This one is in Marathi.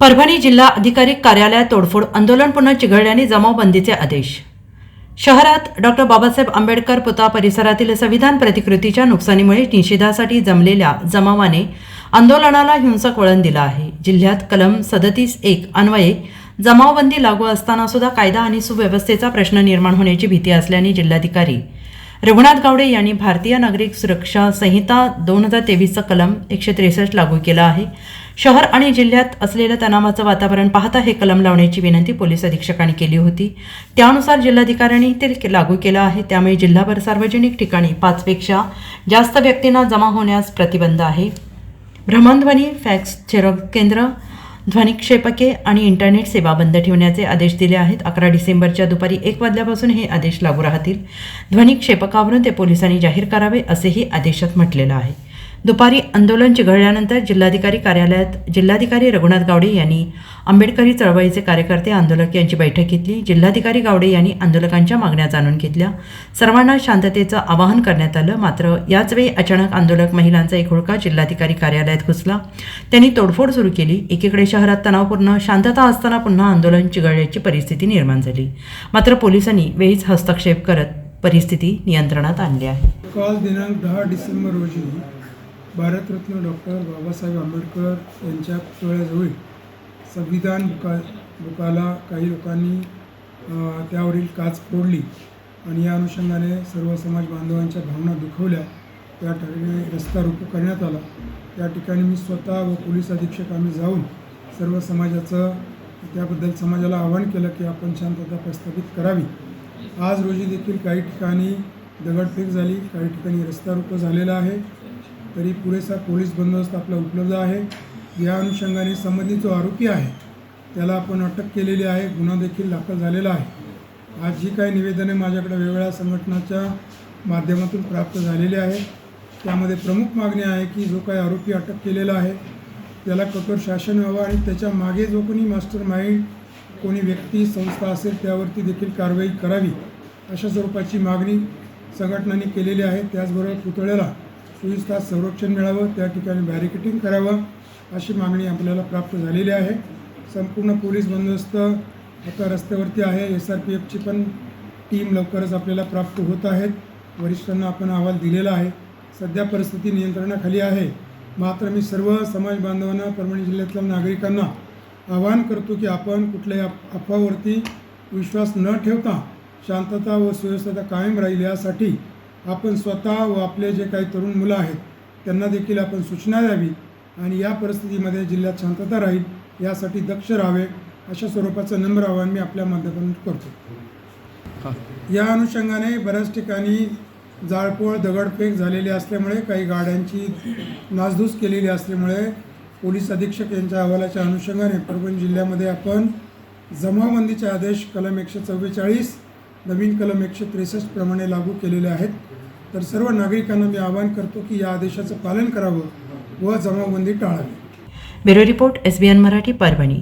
परभणी जिल्हा अधिकारी कार्यालयात तोडफोड आंदोलन पुन्हा चिघळल्याने जमावबंदीचे आदेश. शहरात डॉक्टर बाबासाहेब आंबेडकर पुतळा परिसरातील संविधान प्रतिकृतीच्या नुकसानीमुळे निषेधासाठी जमलेल्या जमावाने आंदोलनाला हिंसक वळण दिलं आहे. जिल्ह्यात कलम सदतीस एक अन्वये जमावबंदी लागू असताना सुद्धा कायदा आणि सुव्यवस्थेचा प्रश्न निर्माण होण्याची भीती असल्याने जिल्हाधिकारी रघुनाथ गावडे यांनी भारतीय नागरिक सुरक्षा संहिता दोन हजार तेवीसचा कलम एकशे त्रेसष्ट लागू केला आहे. शहर आणि जिल्ह्यात असलेलं तणावाचं वातावरण पाहता हे कलम लावण्याची विनंती पोलीस अधीक्षकांनी केली होती. त्यानुसार जिल्हाधिकाऱ्यांनी ते लागू केलं आहे. त्यामुळे जिल्हाभर सार्वजनिक ठिकाणी पाचपेक्षा जास्त व्यक्तींना जमा होण्यास प्रतिबंध आहे. भ्रमणध्वनी फॅक्स झेरॉक्स केंद्र ध्वनिक्षेपके आणि इंटरनेट सेवा बंद ठेवण्याचे आदेश दिले आहेत. अकरा डिसेंबरच्या दुपारी एक वाजल्यापासून हे आदेश लागू राहतील. ध्वनिक्षेपकावरून ते पोलिसांनी जाहीर करावे असेही आदेशात म्हटलेलं आहे. दुपारी आंदोलन चिघळल्यानंतर जिल्हाधिकारी कार्यालयात जिल्हाधिकारी रघुनाथ गावडे यांनी आंबेडकरी चळवळीचे कार्यकर्ते आंदोलक यांची बैठक घेतली. जिल्हाधिकारी गावडे यांनी आंदोलकांच्या मागण्या जाणून घेतल्या. सर्वांना शांततेचं आवाहन करण्यात आलं. मात्र याचवेळी अचानक आंदोलक महिलांचा एक होळका जिल्हाधिकारी कार्यालयात घुसला. त्यांनी तोडफोड सुरू केली. एकीकडे शहरात तणावपूर्ण शांतता असताना पुन्हा आंदोलन चिघळण्याची परिस्थिती निर्माण झाली. मात्र पोलिसांनी वेळीच हस्तक्षेप करत परिस्थिती नियंत्रणात आणली आहे. काल दिनांक दहा डिसेंबर रोजी भारतरत्न डॉक्टर बाबासाहेब आंबेडकर यांच्या पुतळ्याजवळ संविधान बुका बुकाला काही लोकांनी त्यावरील काच फोडली आणि या अनुषंगाने सर्व समाज बांधवांच्या भावना दुखवल्या. त्या ठिकाणी रस्ता रोको करण्यात आला. त्या ठिकाणी मी स्वतः व पोलीस अधीक्षक आम्ही जाऊन सर्व समाजाचं त्याबद्दल समाजाला आवाहन केलं की आपण शांतता प्रस्थापित करावी. आज रोजी देखील काही ठिकाणी दगडफेक झाली. काही ठिकाणी रस्ता रोको झालेला आहे. तरी पुरेसा पोलीस बंदोबस्त आपला उपलब्ध आहे. या अनुषंगाने संबंधित जो आरोपी आहे त्याला आपण अटक केलेली आहे. गुन्हा देखील दाखल झालेला आहे. आज जी काही निवेदने माझ्याकडे वेगवेगळ्या संघटनाच्या माध्यमातून प्राप्त झालेली आहे. त्यामध्ये प्रमुख मागणी आहे की जो काही आरोपी अटक केलेला आहे त्याला कठोर शासन व्हावं आणि त्याच्यामागे जो कोणी मास्टर माइंड कोणी व्यक्ती संस्था असेल त्यावरती देखील कारवाई करावी अशा स्वरूपाची मागणी संघटनांनी केलेली आहे. त्याचबरोबर पुतळ्याला चोवीस तास संरक्षण मिळावं त्या ठिकाणी बॅरिकेटिंग करावं अशी मागणी आपल्याला प्राप्त झालेली आहे. संपूर्ण पोलीस बंदोबस्त आता रस्त्यावरती आहे. एस आर पी एफची पण टीम लवकरच आपल्याला प्राप्त होत आहेत. वरिष्ठांना आपण अहवाल दिलेला आहे. सध्या परिस्थिती नियंत्रणाखाली आहे. मात्र मी सर्व समाज बांधवांना परभणी जिल्ह्यातल्या नागरिकांना आवाहन करतो की आपण कुठल्याही अफवावरती विश्वास न ठेवता शांतता व सुव्यवस्था कायम राहील यासाठी आपण स्वतः व आपले जे काही तरुण मुलं आहेत त्यांना देखील आपण सूचना द्यावी आणि या परिस्थितीमध्ये जिल्ह्यात शांतता राहील यासाठी दक्ष राहावे अशा स्वरूपाचं नम्र आवाहन मी आपल्या माध्यमातून करतो. या अनुषंगाने बऱ्याच ठिकाणी जाळपोळ दगडफेक झालेली असल्यामुळे काही गाड्यांची नासधूस केलेली असल्यामुळे पोलीस अधीक्षक यांच्या अहवालाच्या अनुषंगाने परभणी जिल्ह्यामध्ये आपण जमावबंदीचे आदेश कलम एकशे चव्वेचाळीस नवीन कलम एकशे त्रेसष्ट प्रमाणे लागू केलेले आहेत. तर सर्व नागरिकांना मी आवाहन करतो की या आदेशाचं पालन करावं व जमावबंदी टाळावी. Bureau report S B N Marathi Parbhani.